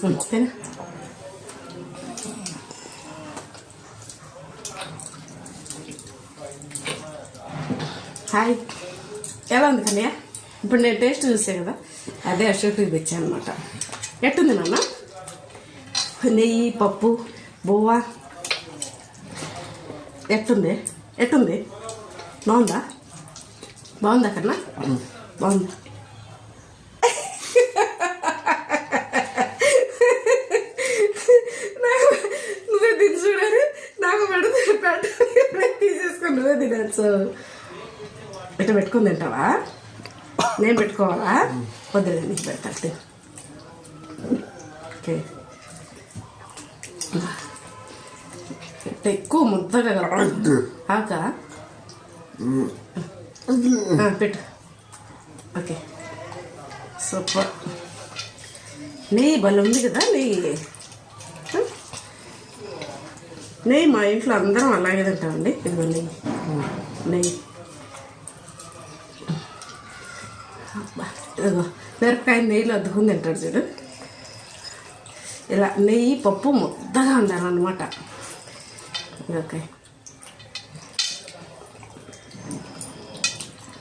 ఉమ్, తిను హాయ్ ఎలా ఉంది కన్నయ్య ఇప్పుడు నేను టేస్ట్ చూసా కదా. అదే అశోక్కి తెచ్చాను అనమాట ఎట్టుంది నాన్న? నెయ్యి పప్పు బువ్వ. ఎట్టుంది? ఎట్టుంది? బాగుందా? బాగుందా కన్నా? బాగుంది నాకు నువ్వే తిని చూడాలి నాకు పెడితే పెట్ట తీసేసుకొని నువ్వే తినచ్చు ఇట్లా పెట్టుకుని తింటావా? నేను పెట్టుకోవాలా? వద్దులే నీకు పెడతా తిను. ఓకే. ఎక్కువ ముద్దగా ఆక? పెట్టు. ఓకే. సూపర్. నెయ్యి భలే ఉంది కదా నెయ్యి. ఆ? నెయ్యి మా ఇంట్లో అందరం అలాగే తింటామండి. ఇదిగో నెయ్యి. నెయ్యి ఇదిగో మిరపకాయ నెయ్యిలో అద్దుకుని తింటాడు చూడు. ఇలా నెయ్యి పప్పు ముద్దగా ఉండాలన్నమాట. ఓకే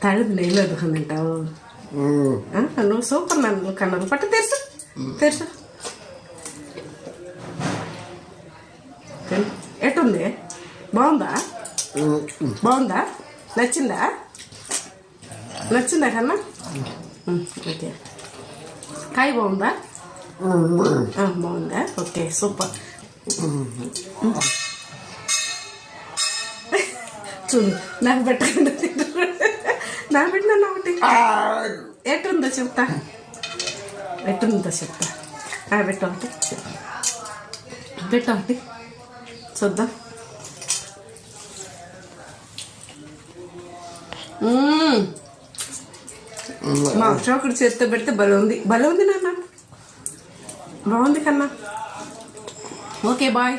తడిది నెయ్యిలో అద్దుకుని తింటావు. నువ్వు సూపర్ నన్ను కన్నారు పట్టు తెరుసు తెరుసు. తిను. ఎట్టుంది బాగుందా? బాగుందా? నచ్చిందా? నచ్చిందా కన్నా? ఓకే. కాయ బాగుందా? బాగుందా? Okay super. చూడు నాకు పెట్టకుండా తింటున్నాడు. నాకు పెట్టినా ఒకటి. ఎట్టుందో చెప్తా. ఎట్టుందో చెప్తా. ఆ, పెట్టు ఒకటి. పెట్టు ఒకటి. చూద్దాం. మా అశోకుడు చేత్తో పెడితే భలే ఉంది. భలే ఉంది నాన్న. బాగుంది కన్నా. Okay bye.